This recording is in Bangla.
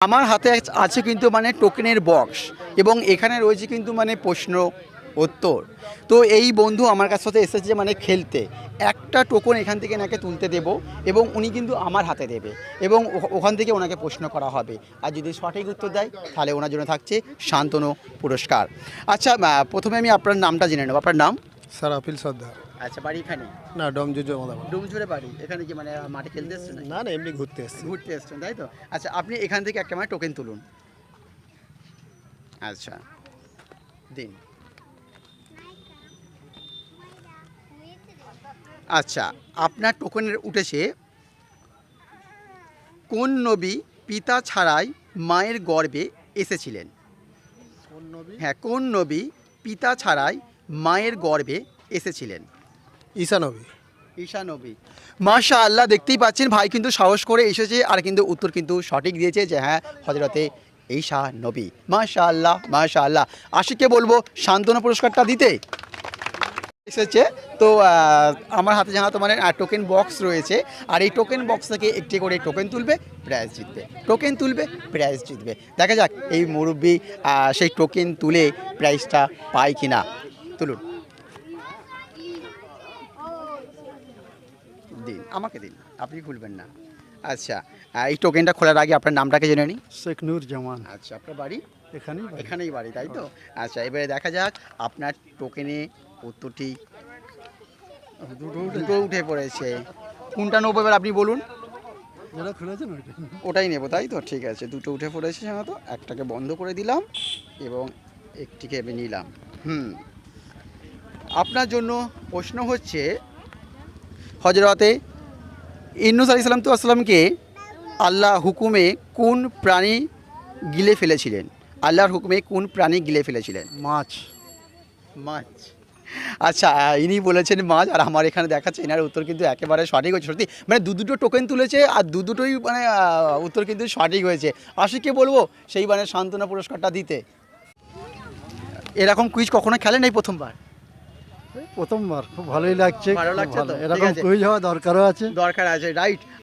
আমার হাতে আছ- কিন্তু মানে টোকেনের বক্স এবং এখানে রয়েছে কিন্তু মানে প্রশ্ন উত্তর। তো এই বন্ধু আমার কাছ সাথে এসেছে মানে খেলতে। একটা টোকন এখান থেকে এনাকে তুলতে দেব এবং উনি কিন্তু আমার হাতে দেবে এবং ওখান থেকে ওনাকে প্রশ্ন করা হবে। আর যদি সঠিক উত্তর দেয়, তাহলে ওনার জন্য থাকছে শান্তনু পুরস্কার। আচ্ছা প্রথমে আমি আপনার নামটা জেনে নেব। আপনার নাম? সারাফিল সর্দার। আচ্ছা বাড়ি এখানে? না ডম জুজো আমাদের ডুমঝুরে বাড়ি? এখানে কি মানে মাঠে খেলতে এসছেন না না এমনি ঘুরতে এসছি। ঘুরতে এসছেন তাই তো? আচ্ছা আপনি এখান থেকে একটা মানে টোকেন তুলুন। আচ্ছা দিন। আচ্ছা আপনার টোকেনের উঠেছে কোন নবী পিতা ছাড়াই মায়ের গর্ভে এসেছিলেন? হ্যাঁ কোন নবী পিতা ছাড়াই মায়ের গর্ভে এসেছিলেন। ঈশানবী ঈশানবী ঈশা মাশা আল্লাহ দেখতেই পাচ্ছেন ভাই কিন্তু সাহস করে এসেছে আর কিন্তু উত্তর কিন্তু সঠিক দিয়েছে যে হ্যাঁ হজরতে ঈশা নবী। মাশা আল্লাহ মাশা আল্লাহ আশিককে বলব সান্ত্বনা পুরস্কারটা দিতে। এসেছে। তো আমার হাতে জানা তো মানে টোকেন বক্স রয়েছে। আর এই টোকেন বক্স থেকে একটি করে টোকেন তুলবে প্রাইজ জিতবে। টোকেন তুলবে প্রাইজ জিতবে। দেখা যাক এই মুরব্বী সেই টোকেন তুলে প্রাইজটা পায় কিনা। তুলুন। দিন আমাকে দিন আপনি খুলবেন না। আচ্ছা এই টোকেনটা খোলার আগে আপনার নামটাকে জেনে নিই। শেখ নূর জামান। আচ্ছা আপনার বাড়ি? এখানেই বাড়ি। এখানেই বাড়ি তাই তো? আচ্ছা এবারে দেখা যাক আপনার টোকেনে উত্তরটি দুটো উঠে পড়েছে। কোনটা নেব এবার আপনি বলুন? যেটা খুলেছেন ওইটা ওটাই। নেব তাই তো? ঠিক আছে দুটো উঠে পড়েছে তো একটাকে বন্ধ করে দিলাম এবং একটিকে আমি নিলাম। হুম। আপনার জন্য প্রশ্ন হচ্ছে হজরতে ইন্নুস আলি সালাম তো আসলামকে আল্লাহ হুকুমে কোন প্রাণী গিলে ফেলেছিলেন? আল্লাহর হুকুমে কোন প্রাণী গিলে ফেলেছিলেন? মাছ। মাছ। আচ্ছা ইনি বলেছেন মাছ আর আমার এখানে দেখাচ্ছে এনার উত্তর কিন্তু একেবারে সঠিক হয়েছে সত্যি। মানে দু দুটো টোকেন তুলেছে আর দু দুটোই মানে উত্তর কিন্তু সঠিক হয়েছে। আশিককে বলব সেই মানে সান্ত্বনা পুরস্কারটা দিতে। এরকম কুইজ কখনো খেলেন এই প্রথমবার? প্রথমবার খুব ভালোই লাগছে ভালো লাগছে তো? ঠিক এরকম আছে। কুইজ হওয়া দরকারও আছে দরকার আছে রাইট